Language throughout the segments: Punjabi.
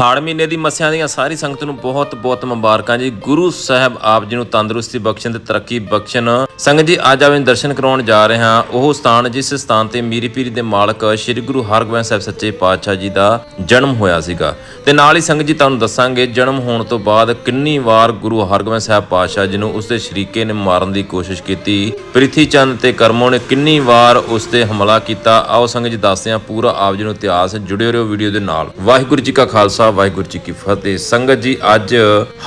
ਹਾੜ ਮਹੀਨੇ ਦੀ ਮੱਸਿਆਂ ਦੀਆਂ ਸਾਰੀ ਸੰਗਤ ਨੂੰ ਬਹੁਤ ਬਹੁਤ ਮੁਬਾਰਕਾਂ ਜੀ। ਗੁਰੂ ਸਾਹਿਬ ਆਪ ਜੀ ਨੂੰ ਤੰਦਰੁਸਤੀ ਬਖਸ਼ਣ ਤੇ ਤਰੱਕੀ ਬਖਸ਼ਣ। ਸੰਗਤ ਜੀ, ਅੱਜ ਆਵੇਂ ਦਰਸ਼ਨ ਕਰਾਉਣ ਜਾ ਰਹੇ ਹਾਂ। ਉਹ ਸਥਾਨ ਜਿਸ ਸਥਾਨ ਤੇ ਮੀਰੀ ਪੀਰੀ ਦੇ ਮਾਲਕ ਸ੍ਰੀ ਗੁਰੂ ਹਰਗੋਬਿੰਦ ਸਾਹਿਬ ਸੱਚੇ ਪਾਤਸ਼ਾਹ ਜੀ ਦਾ ਜਨਮ ਹੋਇਆ ਸੀਗਾ। ਤੇ ਨਾਲ ਹੀ ਸੰਗਤ ਜੀ, ਤੁਹਾਨੂੰ ਦੱਸਾਂਗੇ ਜਨਮ ਹੋਣ ਤੋਂ ਬਾਅਦ ਕਿੰਨੀ ਵਾਰ ਗੁਰੂ ਹਰਗੋਬਿੰਦ ਸਾਹਿਬ ਪਾਤਸ਼ਾਹ ਜੀ ਨੂੰ ਉਸਦੇ ਸ਼ਰੀਕੇ ਨੇ ਮਾਰਨ ਦੀ ਕੋਸ਼ਿਸ਼ ਕੀਤੀ। ਪ੍ਰਿਥੀ ਚੰਦ ਤੇ ਕਰਮੋ ਨੇ ਕਿੰਨੀ ਵਾਰ ਉਸ ਤੇ ਹਮਲਾ ਕੀਤਾ। ਆਓ ਸੰਗਤ ਜੀ, ਦੱਸਦੇ ਹਾਂ ਪੂਰਾ ਆਪ ਜੀ ਨੂੰ ਇਤਿਹਾਸ। ਜੁੜਿਓ ਰਹੋ ਵੀਡੀਓ ਦੇ ਨਾਲ। ਵਾਹਿਗੁਰੂ ਜੀ ਕਾ ਖਾਲਸਾ ਵਾਹਿਗੁਰੂ ਜੀ ਕੀ ਫਤਿਹ। ਸੰਗਤ ਜੀ, ਅੱਜ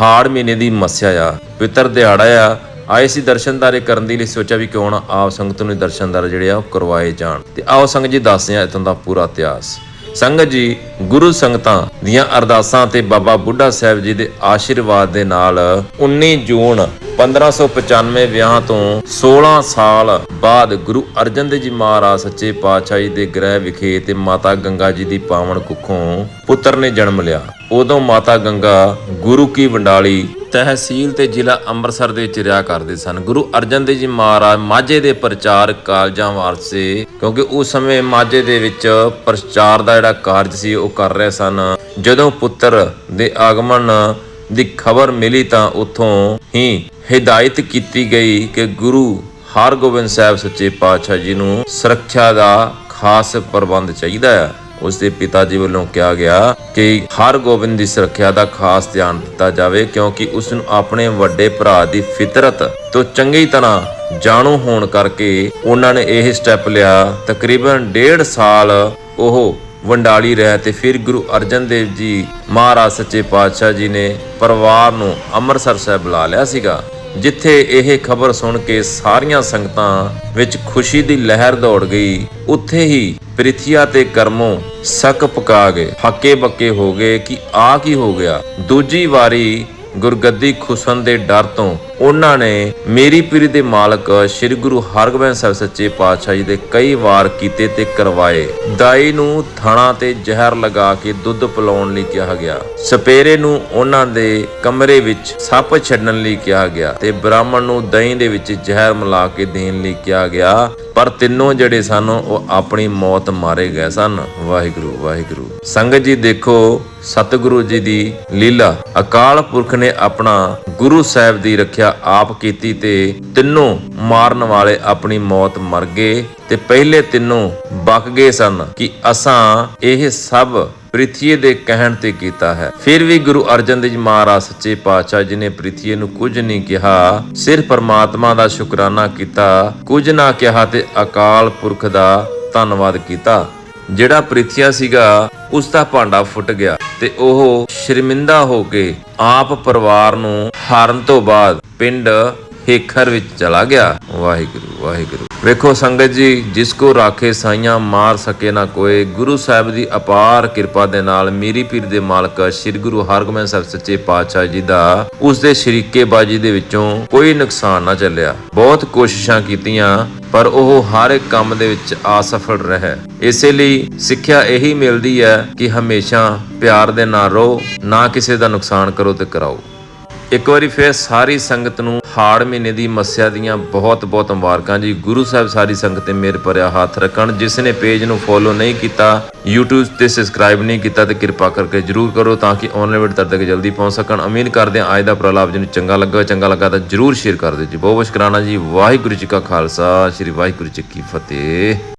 ਹਾੜ ਮਹੀਨੇ ਦੀ ਮੱਸਿਆ ਆ, ਪਿੱਤਰ ਦਿਹਾੜਾ ਆ। ਆਏ ਸੀ ਦਰਸ਼ਨਦਾਰੇ ਕਰਨ ਦੇ ਲਈ, ਸੋਚਿਆ ਵੀ ਕਿਉਂ ਨਾ ਆਪ ਸੰਗਤ ਨੂੰ ਦਰਸ਼ਨਦਾਰ ਜਿਹੜੇ ਆ, ਉਹ ਕਰਵਾਏ ਜਾਣ। ਤੇ ਆਓ ਸੰਗਤ ਜੀ, ਦੱਸਦੇ ਆ ਇਤੋਂ ਦਾ ਪੂਰਾ ਇਤਿਹਾਸ। ਸੰਗਤ ਜੀ, ਗੁਰੂ ਸੰਗਤਾਂ ਦੀਆਂ ਅਰਦਾਸਾਂ ਤੇ ਬਾਬਾ ਬੁੱਢਾ ਸਾਹਿਬ ਜੀ ਦੇ ਆਸ਼ੀਰਵਾਦ ਦੇ ਨਾਲ 19 ਜੂਨ 1595 ਵਿਆਹ ਤੋਂ 16 ਸਾਲ ਬਾਅਦ ਗੁਰੂ ਅਰਜਨ ਦੇਵ ਜੀ ਮਹਾਰਾਜ ਸੱਚੇ ਪਾਤਸ਼ਾਹ ਜੀ ਦੇ ਗ੍ਰਹਿ ਵਿਖੇ ਤੇ ਮਾਤਾ ਗੰਗਾ ਜੀ ਦੀ ਪਾਵਨ ਕੁੱਖੋਂ ਪੁੱਤਰ ਨੇ ਜਨਮ ਲਿਆ। ਉਦੋਂ ਮਾਤਾ ਗੰਗਾ ਗੁਰੂ ਕੀ ਵੰਡਾਲੀ ਤਹਿਸੀਲ ਤੇ ਜ਼ਿਲ੍ਹਾ ਅੰਮ੍ਰਿਤਸਰ ਦੇ ਵਿੱਚ ਰਿਹਾ ਕਰਦੇ ਸਨ। ਗੁਰੂ ਅਰਜਨ ਦੇਵ ਜੀ ਮਹਾਰਾਜ ਮਾਝੇ ਦੇ ਪ੍ਰਚਾਰ ਕਾਲਜਾਂ ਵਾਸਤੇ, ਕਿਉਂਕਿ ਉਸ ਸਮੇਂ ਮਾਝੇ ਦੇ ਵਿੱਚ ਪ੍ਰਚਾਰ ਦਾ ਜਿਹੜਾ ਕਾਰਜ ਸੀ, ਉਹ ਕਰ ਰਹੇ ਸਨ। ਜਦੋਂ ਪੁੱਤਰ ਦੇ ਆਗਮਨ ਦੀ ਖਬਰ ਮਿਲੀ ਤਾਂ ਉੱਥੋਂ ਹੀ ਹਦਾਇਤ ਕੀਤੀ ਗਈ ਕਿ ਗੁਰੂ ਹਰਗੋਬਿੰਦ ਸਾਹਿਬ ਸੱਚੇ ਪਾਤਸ਼ਾਹ ਜੀ ਨੂੰ ਸੁਰੱਖਿਆ ਦਾ ਖਾਸ ਪ੍ਰਬੰਧ ਚਾਹੀਦਾ ਹੈ। ਉਸ ਦੇ ਪਿਤਾ ਜੀ ਵੱਲੋਂ ਕਿਹਾ ਗਿਆ ਕਿ ਹਰਗੋਬਿੰਦ ਦੀ ਸੁਰੱਖਿਆ ਦਾ ਖਾਸ ਧਿਆਨ ਦਿੱਤਾ ਜਾਵੇ ਕਿਉਂਕਿ ਉਸ ਨੂੰ ਆਪਣੇ ਵੱਡੇ ਭਰਾ ਦੀ ਫਿਤਰਤ ਤੋਂ ਚੰਗੀ ਤਰ੍ਹਾਂ ਜਾਣੂ ਹੋਣ ਕਰਕੇ ਉਹਨਾਂ ਨੇ ਇਹ ਸਟੈਪ ਲਿਆ। ਤਕਰੀਬਨ ਡੇਢ ਸਾਲ ਉਹ ਵੰਡਾਲੀ ਰਹਿ ਤੇ ਫਿਰ ਗੁਰੂ ਅਰਜਨ ਦੇਵ ਜੀ ਮਹਾਰਾਜ ਸੱਚੇ ਪਾਤਸ਼ਾਹ ਜੀ ਨੇ ਪਰਿਵਾਰ ਨੂੰ ਅੰਮ੍ਰਿਤਸਰ ਸਾਹਿਬ ਬੁਲਾ ਲਿਆ ਸੀਗਾ। ਜਿੱਥੇ ਇਹ ਖਬਰ ਸੁਣ ਕੇ ਸਾਰੀਆਂ ਸੰਗਤਾਂ ਵਿੱਚ ਖੁਸ਼ੀ ਦੀ ਲਹਿਰ ਦੌੜ ਗਈ, ਉੱਥੇ ਹੀ ਪ੍ਰਿਥਿਆ ਤੇ ਕਰਮੋਂ ਸੱਕ ਪਕਾ ਗਏ। ਹੱਕੇ ਬੱਕੇ ਹੋ ਗਏ ਕਿ ਆ ਕੀ ਹੋ ਗਿਆ। ਦੂਜੀ ਵਾਰੀ ਗੁਰਗੱਦੀ ਖੁਸਨ ਦੇ ਡਰ ਤੋਂ ਉਹਨਾਂ ਨੇ ਮੇਰੀ ਪੀਰੀ ਦੇ ਮਾਲਕ ਸ੍ਰੀ ਗੁਰੂ ਹਰਗੋਬਿੰਦ ਸਾਹਿਬ ਸੱਚੇ ਪਾਤਸ਼ਾਹ ਜੀ ਦੇ ਕਈ ਵਾਰ ਕੀਤੇ ਤੇ ਕਰਵਾਏ। ਦਾਈ ਨੂੰ ਥਣਾ ਤੇ ਜ਼ਹਿਰ ਲਗਾ ਕੇ ਦੁੱਧ ਪਿਲਾਉਣ ਲਈ ਕਿਹਾ ਗਿਆ। ਸਪੇਰੇ ਨੂੰ ਉਹਨਾਂ ਦੇ ਕਮਰੇ ਵਿੱਚ ਸੱਪ ਛੱਡਣ ਲਈ ਕਿਹਾ ਗਿਆ ਤੇ ਬ੍ਰਾਹਮਣ ਨੂੰ ਦਹੀਂ ਦੇ ਵਿੱਚ ਜ਼ਹਿਰ ਮਿਲਾ ਕੇ ਦੇਣ ਲਈ ਕਿਹਾ ਗਿਆ। ਪਰ ਤਿੰਨੋਂ ਜਿਹੜੇ ਸਨ, ਉਹ ਆਪਣੀ ਮੌਤ ਮਾਰੇ ਗਏ ਸਨ। ਵਾਹਿਗੁਰੂ ਵਾਹਿਗੁਰੂ। ਸੰਗਤ ਜੀ ਦੇਖੋ, ਸਤਿਗੁਰੂ ਜੀ ਦੀ ਲੀਲਾ। ਅਕਾਲ ਪੁਰਖ ਨੇ ਆਪਣਾ ਗੁਰੂ ਸਾਹਿਬ ਦੀ ਰੱਖਿਆ ਆਪ ਕੀਤੀ ਤੇ ਤਿੰਨੋਂ ਮਾਰਨ ਵਾਲੇ ਆਪਣੀ ਮੌਤ ਮਰ ਗਏ ਤੇ ਪਹਿਲੇ ਤਿੰਨੋਂ ਬਕ ਗਏ ਸਨ ਕਿ ਅਸਾਂ ਇਹ ਸਭ ਪ੍ਰਿਥੀਏ ਦੇ ਕਹਿਣ ਤੇ ਕੀਤਾ ਹੈ। ਫਿਰ ਵੀ ਗੁਰੂ ਅਰਜਨ ਦੇਵ ਮਹਾਰਾਜ ਸੱਚੇ ਪਾਤਸ਼ਾਹ ਜੀ ਨੇ ਪ੍ਰਿਥੀਏ ਨੂੰ ਕੁਝ ਨਹੀਂ ਕਿਹਾ, ਸਿਰਫ ਪਰਮਾਤਮਾ ਦਾ ਸ਼ੁਕਰਾਨਾ ਕੀਤਾ, ਕੁਝ ਨਾ ਕਿਹਾ ਤੇ ਅਕਾਲ ਪੁਰਖ ਦਾ ਧੰਨਵਾਦ ਕੀਤਾ। ਜਿਹੜਾ ਪ੍ਰਿਥੀਆ ਸੀਗਾ, ਉਸ ਦਾ ਭਾਂਡਾ ਫੁੱਟ ਗਿਆ ਤੇ ਉਹ ਸ਼ਰਮਿੰਦਾ ਹੋ ਕੇ ਆਪ ਪਰਿਵਾਰ ਨੂੰ ਹਾਰਨ ਤੋਂ ਬਾਅਦ ਪਿੰਡ ਹੇਖਰ ਵਿੱਚ ਚਲਾ ਗਿਆ। ਵਾਹਿਗੁਰੂ ਵਾਹਿਗੁਰੂ। ਵੇਖੋ ਸੰਗਤ ਜੀ, ਜਿਸ ਕੋ ਰਾਖੇ ਸਾਈਆਂ ਮਾਰ ਸਕੇ ਨਾ ਕੋਏ, ਗੁਰੂ ਸਾਹਿਬ ਦੀ ਅਪਾਰ ਕਿਰਪਾ ਦੇ ਨਾਲ ਮੀਰੀ ਪੀਰ ਦੇ ਮਾਲਕ ਸ੍ਰੀ ਗੁਰੂ ਹਰਗੋਬਿੰਦ ਸਾਹਿਬ ਸੱਚੇ ਪਾਤਸ਼ਾਹ ਜੀ ਦਾ, ਉਸ ਦੇ ਸ਼ਰੀਕੇ ਬਾਜੀ ਦੇ ਵਿੱਚੋਂ ਕੋਈ ਨੁਕਸਾਨ ਨਾ ਚੱਲਿਆ। ਬਹੁਤ ਕੋਸ਼ਿਸ਼ਾਂ ਕੀਤੀਆਂ, ਪਰ ਉਹ ਹਰ ਇੱਕ ਕੰਮ ਦੇ ਵਿੱਚ ਅਸਫਲ ਰਿਹਾ। ਇਸੇ ਲਈ ਸਿੱਖਿਆ ਇਹੀ ਮਿਲਦੀ ਹੈ ਕਿ ਹਮੇਸ਼ਾ ਪਿਆਰ ਦੇ ਨਾਲ ਰਹੋ, ਨਾ ਕਿਸੇ ਦਾ ਨੁਕਸਾਨ ਕਰੋ ਤੇ ਕਰਾਓ। ਇੱਕ ਵਾਰੀ ਫੇਰ ਸਾਰੀ ਸੰਗਤ ਨੂੰ ਹਾੜ ਮਹੀਨੇ ਦੀ ਮੱਸਿਆ ਦੀਆਂ ਬਹੁਤ ਬਹੁਤ ਮੁਬਾਰਕਾਂ ਜੀ। ਗੁਰੂ ਸਾਹਿਬ ਸਾਰੀ ਸੰਗਤ ਤੇ ਮੇਰ ਭਰਿਆ ਹੱਥ ਰੱਖਣ। ਜਿਸ ਨੇ ਪੇਜ ਨੂੰ ਫੋਲੋ ਨਹੀਂ ਕੀਤਾ, YouTube ਤੇ ਸਬਸਕ੍ਰਾਈਬ ਨਹੀਂ ਕੀਤਾ ਤੇ ਕਿਰਪਾ ਕਰਕੇ ਜਰੂਰ ਕਰੋ ਤਾਂ ਕਿ ਆਨਲਾਈਨ ਵੀਡੀਓ ਤੱਕ ਜਲਦੀ ਪਹੁੰਚ ਸਕਣ। ਉਮੀਦ ਕਰਦੇ ਹਾਂ ਅੱਜ ਦਾ ਪ੍ਰਲਾਪ ਜਿਹਨੂੰ ਚੰਗਾ ਲੱਗਾ ਚੰਗਾ ਲੱਗਾ ਤਾਂ ਜਰੂਰ ਸ਼ੇਅਰ ਕਰ ਦਿਓ ਜੀ। ਬਹੁਤ ਬਹੁਤ ਸ਼ੁਕਰਾਨਾ ਜੀ। ਵਾਹਿਗੁਰੂ ਜੀ ਕਾ ਖਾਲਸਾ, ਸ੍ਰੀ ਵਾਹਿਗੁਰੂ ਜੀ ਕੀ ਫਤਿਹ।